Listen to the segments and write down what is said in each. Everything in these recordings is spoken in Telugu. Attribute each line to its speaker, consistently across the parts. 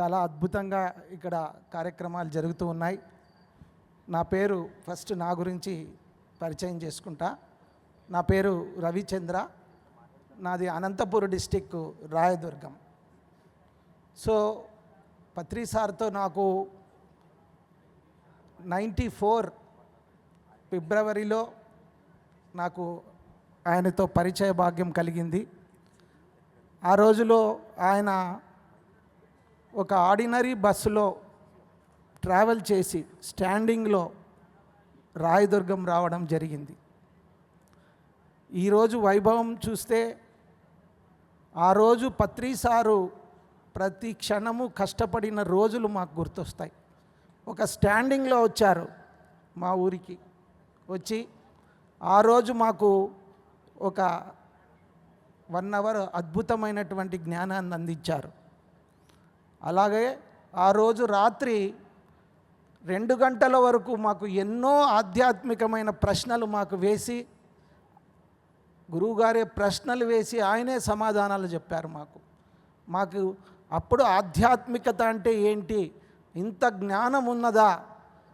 Speaker 1: చాలా అద్భుతంగా ఇక్కడ కార్యక్రమాలు జరుగుతూ ఉన్నాయి. నా పేరు ఫస్ట్ నా గురించి పరిచయం చేసుకుంటా. నా పేరు రవిచంద్ర. నాది అనంతపురం డిస్టిక్ రాయదుర్గం. సో పత్రి సార్తో నాకు నైంటీ ఫోర్ ఫిబ్రవరిలో నాకు ఆయనతో పరిచయ భాగ్యం కలిగింది. ఆ రోజులో ఆయన ఒక ఆర్డినరీ బస్సులో ట్రావెల్ చేసి స్టాండింగ్లో రాయదుర్గం రావడం జరిగింది. ఈరోజు వైభవం చూస్తే ఆ రోజు పత్రి సారు ప్రతి క్షణము కష్టపడిన రోజులు మాకు గుర్తొస్తాయి. ఒక స్టాండింగ్లో వచ్చారు మా ఊరికి. వచ్చి ఆ రోజు మాకు ఒక వన్ అవర్ అద్భుతమైనటువంటి జ్ఞానాన్ని అందించారు. అలాగే ఆ రోజు రాత్రి రెండు గంటల వరకు మాకు ఎన్నో ఆధ్యాత్మికమైన ప్రశ్నలు మాకు వేసి గురువుగారే ప్రశ్నలు వేసి ఆయనే సమాధానాలు చెప్పారు మాకు. మాకు అప్పుడు ఆధ్యాత్మికత అంటే ఏంటి? ఇంత జ్ఞానం ఉన్నదా?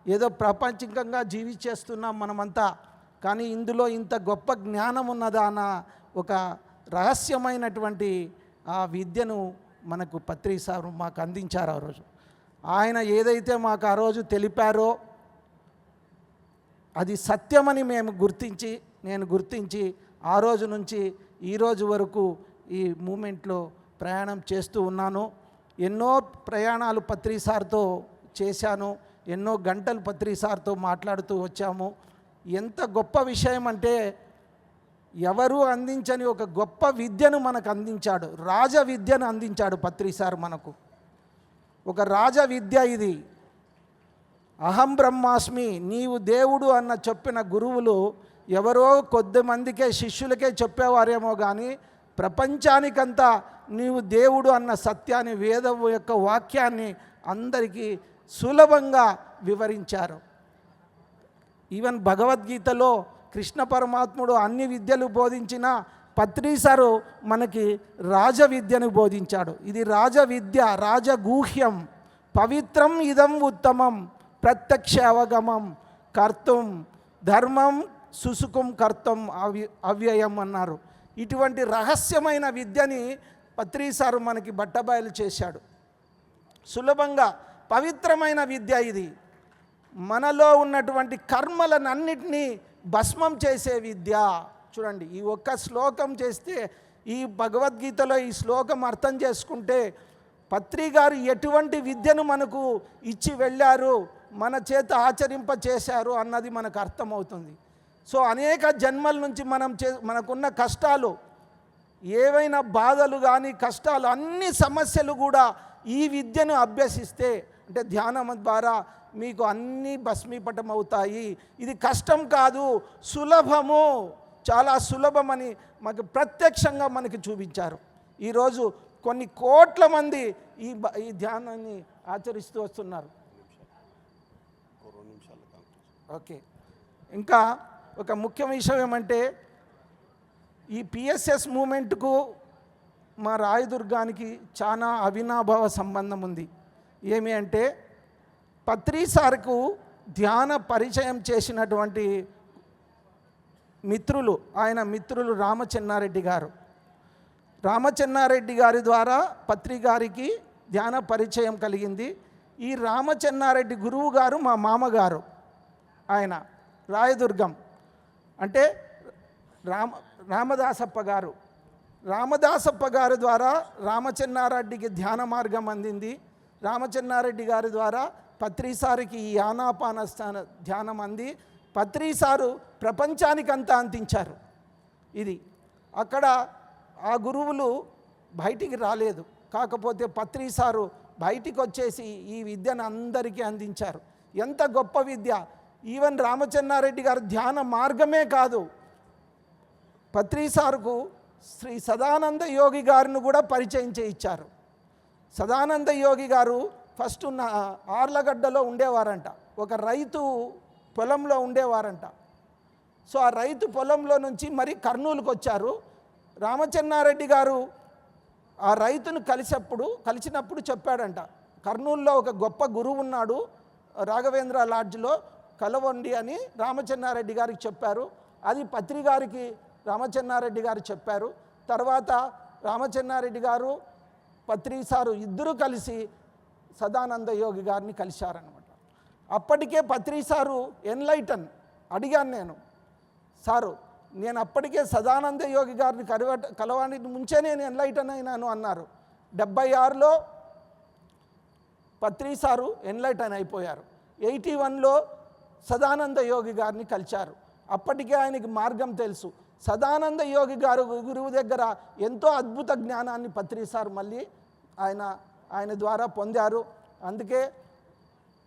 Speaker 1: ఏదో ప్రపంచికంగా జీవించేస్తున్నాం మనమంతా కానీ ఇందులో ఇంత గొప్ప జ్ఞానం ఉన్నదా? అన్న ఒక రహస్యమైనటువంటి ఆ విద్యను మనకు పత్రి సార్ మాకు అందించారు ఆ రోజు. ఆయన ఏదైతే మాకు ఆ రోజు తెలిపారో అది సత్యమని మేము గుర్తించి నేను గుర్తించి ఆ రోజు నుంచి ఈరోజు వరకు ఈ మూమెంట్లో ప్రయాణం చేస్తూ ఉన్నాను. ఎన్నో ప్రయాణాలు పత్రి సార్తో చేశాను ఎన్నో గంటలు పత్రి సార్తో మాట్లాడుతూ వచ్చాము. ఎంత గొప్ప విషయం అంటే ఎవరు అందించని ఒక గొప్ప విద్యను మనకు అందించాడు. రాజ విద్యను అందించాడు పత్రిసార్ మనకు. ఒక రాజ విద్య ఇది. అహం బ్రహ్మాస్మి నీవు దేవుడు అన్న చెప్పిన గురువులు ఎవరో కొద్ది మందికే శిష్యులకే చెప్పేవారేమో కానీ ప్రపంచానికంతా నీవు దేవుడు అన్న సత్యాన్ని వేదం యొక్క వాక్యాన్ని అందరికీ సులభంగా వివరించారు. ఈవెన్ భగవద్గీతలో కృష్ణ పరమాత్ముడు అన్ని విద్యలు బోధించిన పత్రీసారు మనకి రాజ విద్యను బోధించాడు. ఇది రాజ విద్య రాజగూహ్యం. పవిత్రం ఇదం ఉత్తమం ప్రత్యక్ష అవగమం కర్తం ధర్మం సుసుకం కర్తం అవ్య అవ్యయం అన్నారు. ఇటువంటి రహస్యమైన విద్యని పత్రీసారు మనకి బట్టబయలు చేశాడు. సులభంగా పవిత్రమైన విద్య ఇది. మనలో ఉన్నటువంటి కర్మలనన్నిటినీ భస్మం చేసే విద్య. చూడండి ఈ ఒక్క శ్లోకం చేస్తే ఈ భగవద్గీతలో ఈ శ్లోకం అర్థం చేసుకుంటే పత్రి గారు ఎటువంటి విద్యను మనకు ఇచ్చి వెళ్ళారు మన చేత ఆచరింప చేశారు అన్నది మనకు అర్థమవుతుంది. సో అనేక జన్మల నుంచి మనం చే మనకున్న కష్టాలు ఏవైనా బాధలు కానీ కష్టాలు అన్ని సమస్యలు కూడా ఈ విద్యను అభ్యసిస్తే అంటే ధ్యానం ద్వారా మీకు అన్నీ భస్మీపటం అవుతాయి. ఇది కష్టం కాదు సులభము. చాలా సులభమని మాకు ప్రత్యక్షంగా మనకి చూపించారు. ఈరోజు కొన్ని కోట్ల మంది ఈ ఈ ధ్యానాన్ని ఆచరిస్తూ వస్తున్నారు. ఓకే. ఇంకా ఒక ముఖ్య విషయం ఏమంటే ఈ పిఎస్ఎస్ మూమెంట్కు మా రాయదుర్గానికి చాలా అవినాభావ సంబంధం ఉంది. ఏమి అంటే పత్రిసార్కు ధ్యాన పరిచయం చేసినటువంటి మిత్రులు ఆయన మిత్రులు రామచెన్నారెడ్డి గారు. రామచెన్నారెడ్డి గారి ద్వారా పత్రి గారికి ధ్యాన పరిచయం కలిగింది. ఈ రామచెన్నారెడ్డి గురువు గారు మా మామగారు ఆయన రాయదుర్గం. అంటే రామ రామదాసప్ప గారు. రామదాసప్ప గారి ద్వారా రామచెన్నారెడ్డికి ధ్యాన మార్గం అందింది. రామచెన్నారెడ్డి గారి ద్వారా పత్రిసారికి ఈ ఆనాపాన స్థాన ధ్యానం అంది. పత్రిసారు ప్రపంచానికంతా అందించారు. ఇది అక్కడ ఆ గురువులు బయటికి రాలేదు. కాకపోతే పత్రిసారు బయటికి వచ్చేసి ఈ విద్యను అందరికీ అందించారు. ఎంత గొప్ప విద్య! ఈవెన్ రామచంద్రారెడ్డి గారు ధ్యాన మార్గమే కాదు. పత్రిసారుకు శ్రీ సదానంద యోగి గారిని కూడా పరిచయం చేయించారు. సదానంద యోగి గారు ఫస్ట్ ఉన్న ఆర్లగడ్డలో ఉండేవారంట. ఒక రైతు పొలంలో ఉండేవారంట. సో ఆ రైతు పొలంలో నుంచి మరి కర్నూలుకు వచ్చారు. రామచన్నారెడ్డి గారు ఆ రైతును కలిసప్పుడు కలిసినప్పుడు చెప్పాడంట. కర్నూలులో ఒక గొప్ప గురువు ఉన్నాడు రాఘవేంద్ర లాడ్జ్లో కలవండి అని రామచన్నారెడ్డి గారికి చెప్పారు. అది పత్రి గారికి రామచన్నారెడ్డి గారు చెప్పారు. తర్వాత రామచన్నారెడ్డి గారు పత్రి సారు ఇద్దరూ కలిసి సదానంద యోగి గారిని కలిశారనమాట అప్పటికే పత్రి సారు ఎన్లైటన్ అడిగాను నేను సారు నేను అప్పటికే సదానంద యోగి గారిని కలవ కలవానికి ముంచే నేను ఎన్లైటన్ అయినాను అన్నారు. డెబ్బై ఆరులో పత్రి సారు ఎన్లైటన్ అయిపోయారు. ఎయిటీ వన్లో సదానంద యోగి గారిని కలిశారు. అప్పటికే ఆయనకి మార్గం తెలుసు. సదానంద యోగి గారు గురువు దగ్గర ఎంతో అద్భుత జ్ఞానాన్ని పత్రి సారు మళ్ళీ ఆయన ఆయన ద్వారా పొందారు. అందుకే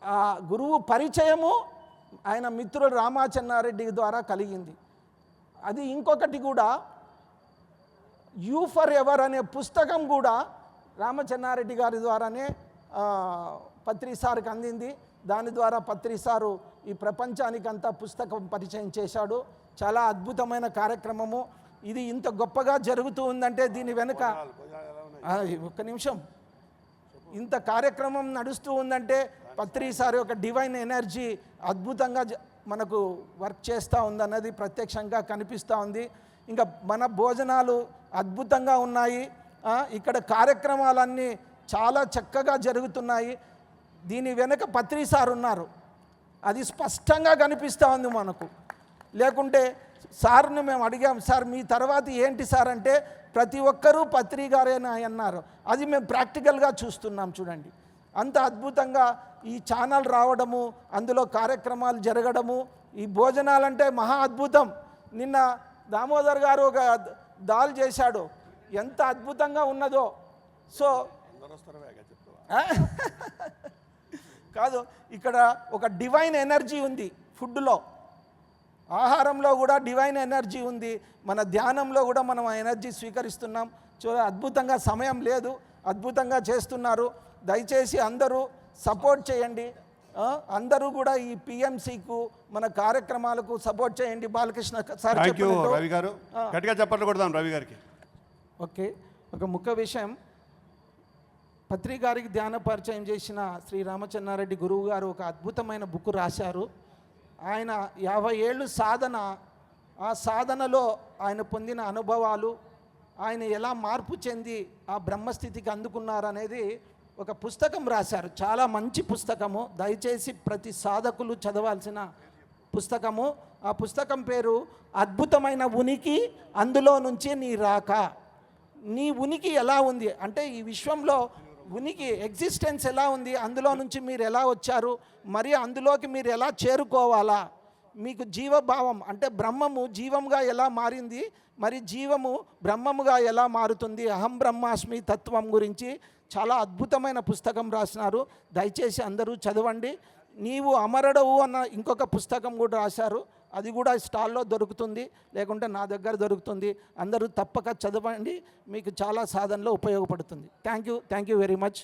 Speaker 1: ఆ గురువు పరిచయము ఆయన మిత్రుడు రామాచన్నారెడ్డి ద్వారా కలిగింది. అది ఇంకొకటి కూడా యూ ఫర్ ఎవర్ అనే పుస్తకం కూడా రామచన్నారెడ్డి గారి ద్వారానే ఆ, పత్రి సార్కి అందింది. దాని ద్వారా పత్రి సారు ఈ ప్రపంచానికంతా పుస్తకం పరిచయం చేశాడు. చాలా అద్భుతమైన కార్యక్రమము. ఇది ఇంత గొప్పగా జరుగుతూ ఉందంటే దీని వెనుక ఒక్క నిమిషం. ఇంత కార్యక్రమం నడుస్తూ ఉందంటే పత్రి సార్ యొక్క డివైన్ ఎనర్జీ అద్భుతంగా జ- మనకు వర్క్ చేస్తూ ఉందన్నది ప్రత్యక్షంగా కనిపిస్తూ ఉంది. ఇంకా మన భోజనాలు అద్భుతంగా ఉన్నాయి. ఇక్కడ కార్యక్రమాలన్నీ చాలా చక్కగా జరుగుతున్నాయి. దీని వెనుక పత్రి సార్ ఉన్నారు. అది స్పష్టంగా కనిపిస్తూ ఉంది మనకు. లేకుంటే సార్ని మేము అడిగాం సార్ మీ తర్వాత ఏంటి సార్? అంటే ప్రతి ఒక్కరూ పత్రికారేనా అన్నారు. అది మేము ప్రాక్టికల్గా చూస్తున్నాం చూడండి. అంత అద్భుతంగా ఈ ఛానల్ రావడము అందులో కార్యక్రమాలు జరగడము ఈ భోజనాలంటే మహా అద్భుతం. నిన్న దామోదర్ గారు ఒక దాల్ చేశాడు. ఎంత అద్భుతంగా ఉన్నదో. సో కాదు ఇక్కడ ఒక డివైన్ ఎనర్జీ ఉంది ఫుడ్లో. ఆహారంలో కూడా డివైన్ ఎనర్జీ ఉంది. మన ధ్యానంలో కూడా మనం ఆ ఎనర్జీ స్వీకరిస్తున్నాం. చూ అద్భుతంగా సమయం లేదు. అద్భుతంగా చేస్తున్నారు. దయచేసి అందరూ సపోర్ట్ చేయండి. అందరూ కూడా ఈ పిఎంసికు మన కార్యక్రమాలకు సపోర్ట్ చేయండి. బాలకృష్ణ సార్.
Speaker 2: రవి గారు. గట్టిగా చెప్పట్లు కొడదాం రవి గారికి.
Speaker 1: ఓకే. ఒక ముఖ్య విషయం. పత్రి గారికి ధ్యాన పరిచయం చేసిన శ్రీ రామచంద్రారెడ్డి గురువు గారు ఒక అద్భుతమైన బుక్ రాశారు. ఆయన యాభై ఏళ్ళు సాధన ఆ సాధనలో ఆయన పొందిన అనుభవాలు ఆయన ఎలా మార్పు చెంది ఆ బ్రహ్మస్థితికి అందుకున్నారనేది ఒక పుస్తకం రాశారు. చాలా మంచి పుస్తకము. దయచేసి ప్రతి సాధకులు చదవాల్సిన పుస్తకము. ఆ పుస్తకం పేరు అద్భుతమైన ఉనికి అందులో నుంచి నీ రాక. నీ ఉనికి ఎలా ఉంది? అంటే ఈ విశ్వంలో ఉనికి ఎగ్జిస్టెన్స్ ఎలా ఉంది? అందులో నుంచి మీరు ఎలా వచ్చారు? మరి అందులోకి మీరు ఎలా చేరుకోవాలా? మీకు జీవభావం అంటే బ్రహ్మము జీవంగా ఎలా మారింది? మరి జీవము బ్రహ్మముగా ఎలా మారుతుంది? అహం బ్రహ్మాస్మి తత్వం గురించి చాలా అద్భుతమైన పుస్తకం రాసినారు. దయచేసి అందరూ చదవండి. నీవు అమరడవు అన్న ఇంకొక పుస్తకం కూడా రాశారు. అది కూడా స్టాల్లో దొరుకుతుంది లేకుంటే నా దగ్గర దొరుకుతుంది. అందరూ తప్పక చదవండి మీకు చాలా సాధనలో ఉపయోగపడుతుంది. Thank you thank you very much